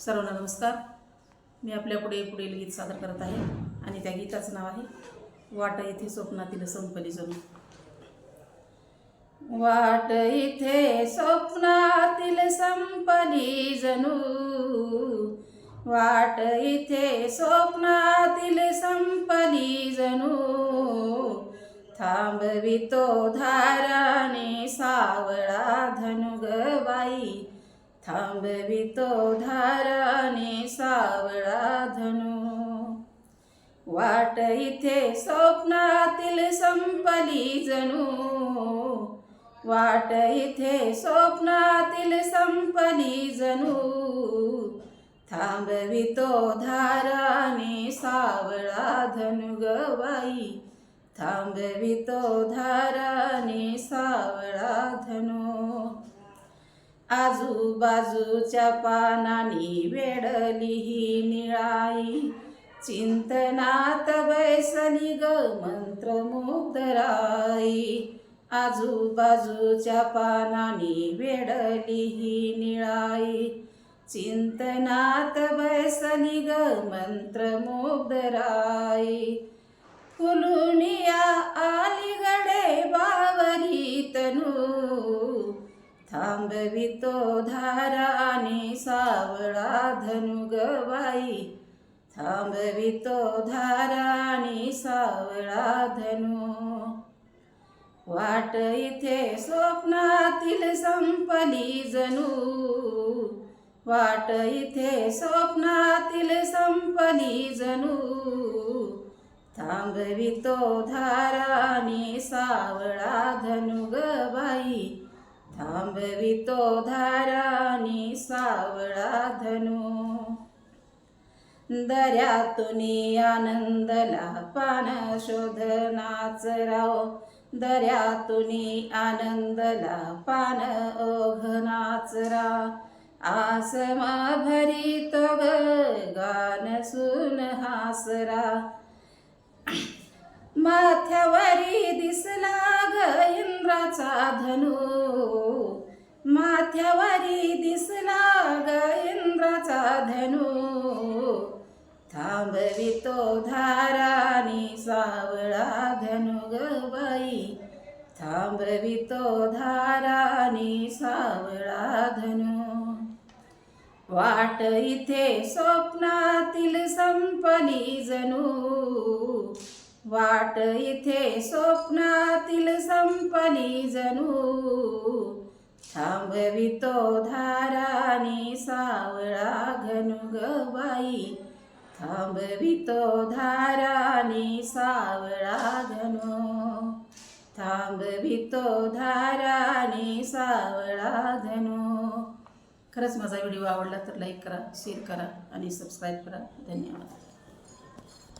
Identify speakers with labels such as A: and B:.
A: सर्वांना नमस्कार. मी आपल्यापुढे पुढील गीत सादर करत आहे आणि त्या गीताचं नाव आहे वाट इथे स्वप्नातील संपली जणू. वाट इथे स्वप्नातील संपली जणू. वाट इथे स्वप्नातील संपली जणू. थांबवितो धाराने सावळा धनुग बाई थांबवितो धाराने सावळा धनु. वाट इथे स्वप्नातील संपली जणू वाट इथे स्वप्नातील संपली जणू थांबवितो धाराने सावळा धनुग बाई. थांबवितो धाराने आजूबाजूच्या पानानी वेडली ही निळाई. चिंतनात बैसली ग मंत्रमुग्धराई. आजूबाजूच्या पानानी वेडली ही निळाई. चिंतनात बैसली ग मंत्रमुग्धराई. थांबवितो धाराने सावळा धनुगवाई थांबवितो धाराने सावळा धनु. वाट इथे स्वप्नातील संपली जणू वाट इथे स्वप्नातील संपली जणू थांबवितो धाराने सावळा धनुग बाई थांबवितो धारानी सावळा धनु. दर्यातुनी आनंदला पान शोधनाच राव दर्यातुनी आनंदला पान ओघनाच रा. आसमा भरितो ग गान सुन हासरा माथ्यावरी दिसला ग इंद्राचा धनु. माथ्यावरी दिसला ग इंद्राचा धनु. थांबवितो धारानी सावळा धनु ग बाई. थांबवितो धारानी सावळा धनु. वाट इथे स्वप्नातील संपली जणू वाट इथे स्वप्नातील संपली जणू थांबवितो धाराने सावळा घनुग बाई थांबवितो धाराने सावळा घनु. थांबवितो धाराने सावळा धनु खरंच माझा व्हिडिओ आवडला तर लाईक करा शेअर करा आणि सबस्क्राईब करा. धन्यवाद.